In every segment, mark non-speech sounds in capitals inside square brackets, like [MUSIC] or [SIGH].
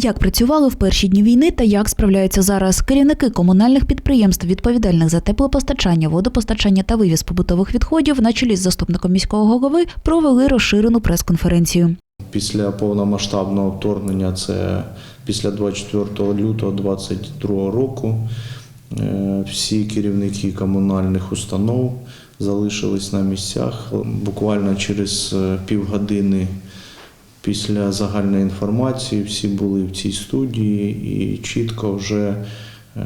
Як працювали в перші дні війни та як справляються зараз керівники комунальних підприємств, відповідальних за теплопостачання, водопостачання та вивіз побутових відходів, на чолі з заступником міського голови, провели розширену прес-конференцію. Після повномасштабного вторгнення, це після 24 лютого 2022 року, е, всі керівники комунальних установ залишились на місцях. Буквально через е, півгодини після загальної інформації всі були в цій студії і чітко вже е,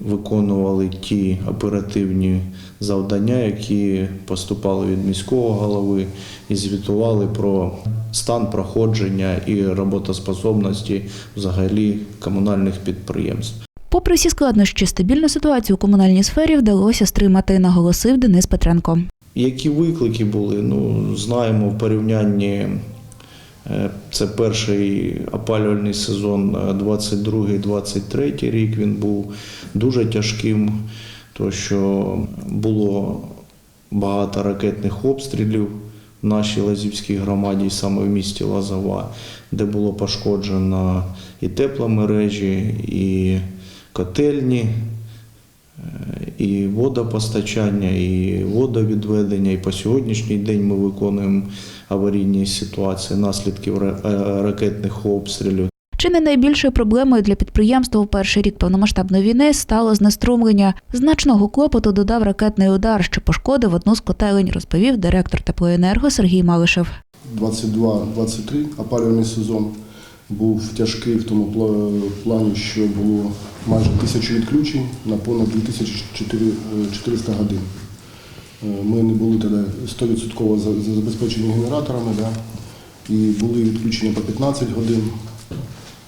виконували ті оперативні завдання, які поступали від міського голови, і звітували про стан проходження і роботоспособності взагалі комунальних підприємств. Попри всі складнощі, стабільну ситуацію у комунальній сфері вдалося стримати, наголосив Денис Петренко. Які виклики були? Ну, знаємо в порівнянні. Е, Це перший опалювальний сезон е, 22-23 рік. Він був дуже тяжким, тому що було багато ракетних обстрілів в нашій Лазівській громаді, саме в місті Лазова, де було пошкоджено і тепломережі, і котельні. І водопостачання, і водовідведення. І по сьогоднішній день ми виконуємо аварійні ситуації наслідків е, ракетних обстрілів. Чи не найбільшою проблемою для підприємства у перший рік повномасштабної війни стало знеструмлення. Значного клопоту додав ракетний удар, що пошкодив одну з котелень, розповів директор теплоенерго Сергій Малишев. 22-23 опалювальний сезон був тяжкий в тому плані, що було майже тисячу відключень на понад 2400 годин. Е, Ми не були тоді 100% за- за- забезпечені генераторами, да? і були відключення по 15 годин.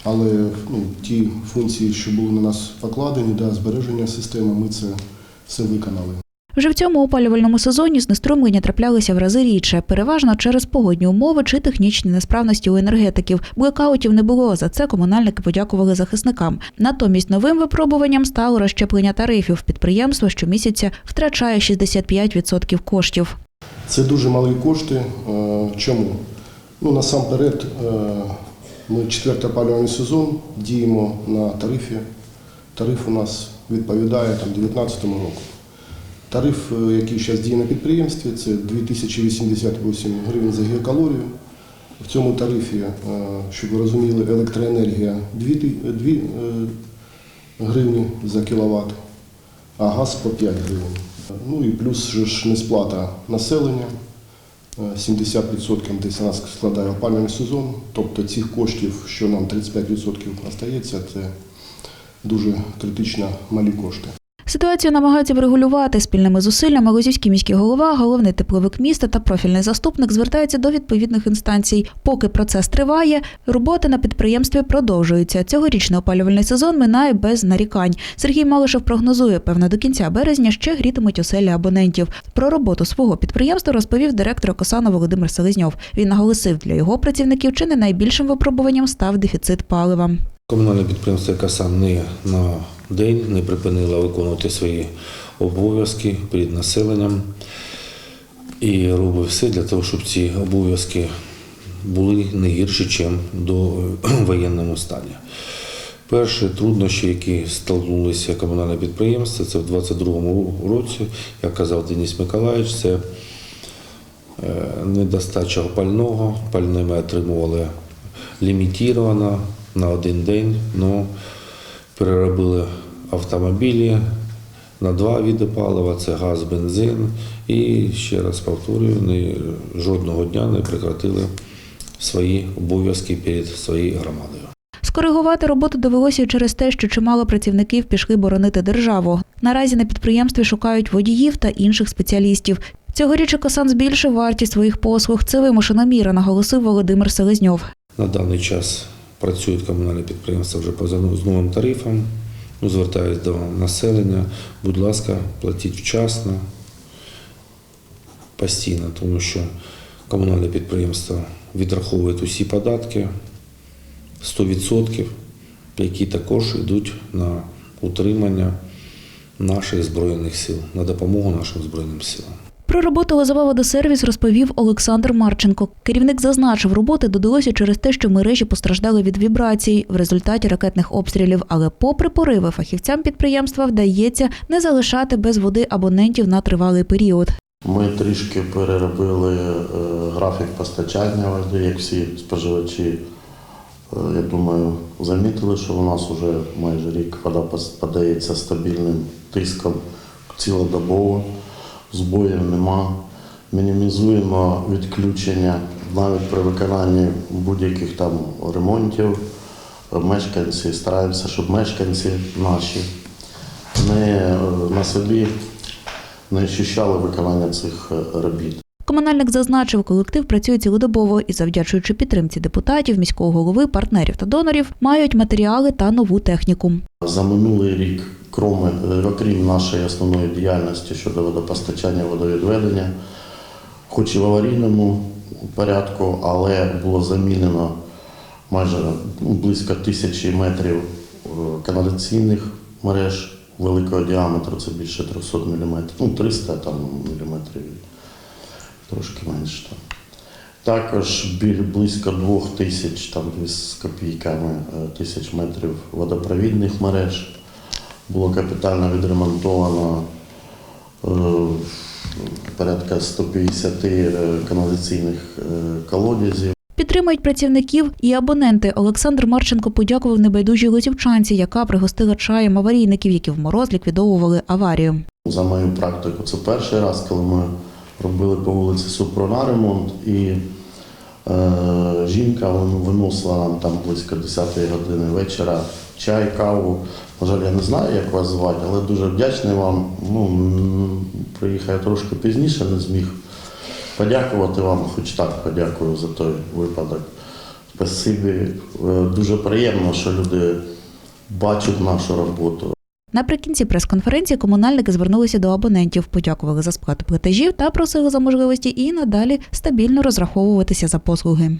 Але ну, ті функції, що були на нас покладені, да, збереження системи, ми це все виконали. Вже в цьому опалювальному сезоні знеструмлення траплялися в рази рідше, переважно через погодні умови чи технічні несправності у енергетиків. Блекаутів не було. За це комунальники подякували захисникам. Натомість новим випробуванням стало розщеплення тарифів. Підприємство щомісяця втрачає 65% коштів. Це дуже малі кошти. Е, Чому? Ну, насамперед, е, ми четвертий опалювальний сезон діємо на тарифі. Тариф у нас відповідає там 2019 року. Тариф, е, який зараз діє на підприємстві, це 2088 гривень за гігакалорію. В цьому тарифі, е, щоб ви розуміли, електроенергія 2, 2 гривні за кіловат, а газ по 5 гривень. Ну і плюс ж несплата населення. Е, 70% десь нас складає опалювальний сезон. Тобто цих коштів, що нам 35% остається, це дуже критично малі кошти. Ситуацію намагаються врегулювати спільними зусиллями. Лозівський міський голова, головний тепловик міста та профільний заступник звертаються до відповідних інстанцій. Поки процес триває, роботи на підприємстві продовжуються. Цьогорічний опалювальний сезон минає без нарікань. Сергій Малишев прогнозує, певно, до кінця березня ще грітимуть оселі абонентів. Про роботу свого підприємства розповів директор Косана Володимир Селезньов. Він наголосив, для його працівників чи не найбільшим випробуванням став дефіцит палива. Комунальне підприємство «Касан» не на день не припинило виконувати свої обов'язки перед населенням і робить все для того, щоб ці обов'язки були не гірші, ніж до [CLEARS THROAT] воєнному стані. Перші труднощі, які столкнулися комунальне підприємство, це в 2022 році, як казав Денис Миколаївич, це е, недостача пального. Пальне ми отримували лімітовано на один день, але переробили автомобілі на два види палива це газ, бензин. І ще раз повторюю, ні, жодного дня не прекратили свої обов'язки перед своєю громадою. Скоригувати роботу довелося через те, що чимало працівників пішли боронити державу. Наразі на підприємстві шукають водіїв та інших спеціалістів. Цьогоріч Косан збільшив вартість своїх послуг. Це вимушена міра, наголосив Володимир Селезньов. На даний час працюють комунальні підприємства вже по з новим тарифам. Ну, звертаюсь до населення. Будь ласка, платіть вчасно, постійно, тому що комунальне підприємство відраховує усі податки 100%, які також йдуть на утримання наших збройних сил, на допомогу нашим збройним силам. Про роботу Лозова водосервіс розповів Олександр Марченко. Керівник зазначив, роботи додалося через те, що мережі постраждали від вібрацій в результаті ракетних обстрілів. Але, попри пориви, фахівцям підприємства вдається не залишати без води абонентів на тривалий період. Ми трішки переробили е, графік постачання води, як всі споживачі. Е, Я думаю, замітили, що у нас вже майже рік вода подається стабільним тиском цілодобово, збоїв нема. Мінімізуємо відключення навіть при виконанні будь-яких там ремонтів. Мешканці стараємося, щоб мешканці наші не е, на собі не ощущали виконання цих е, робіт. Комунальник зазначив, колектив працює цілодобово і, завдячуючи підтримці депутатів, міського голови, партнерів та донорів, мають матеріали та нову техніку. За минулий рік, кроме, е, окрім нашої основної діяльності щодо водопостачання водовідведення, хоч і в аварійному порядку, але було замінено майже ну, близько тисячі метрів е, каналізаційних мереж великого діаметру, це більше 300 мм, ну 300 там, міліметрів, трошки менше. Там. Також близько двох тисяч, там з копійками е, тисяч метрів водопровідних мереж. Було капітально відремонтовано е, порядка 150 е, каналізаційних е, колодязів. Підтримують працівників і абоненти. Олександр Марченко подякував небайдужій лозівчанці, яка пригостила чаєм аварійників, які в мороз ліквідовували аварію. За мою практику, це перший раз, коли ми робили по вулиці Супрона ремонт, і е, жінка виносила нам там близько 10 години вечора чай, каву. На я не знаю, як вас звати, але дуже вдячний вам. Ну, приїхав я трошки пізніше, не зміг подякувати вам, хоч так подякую за той випадок. Спасибі. Е, Дуже приємно, що люди бачать нашу роботу. Наприкінці прес-конференції комунальники звернулися до абонентів, подякували за сплату платежів та просили за можливості і надалі стабільно розраховуватися за послуги.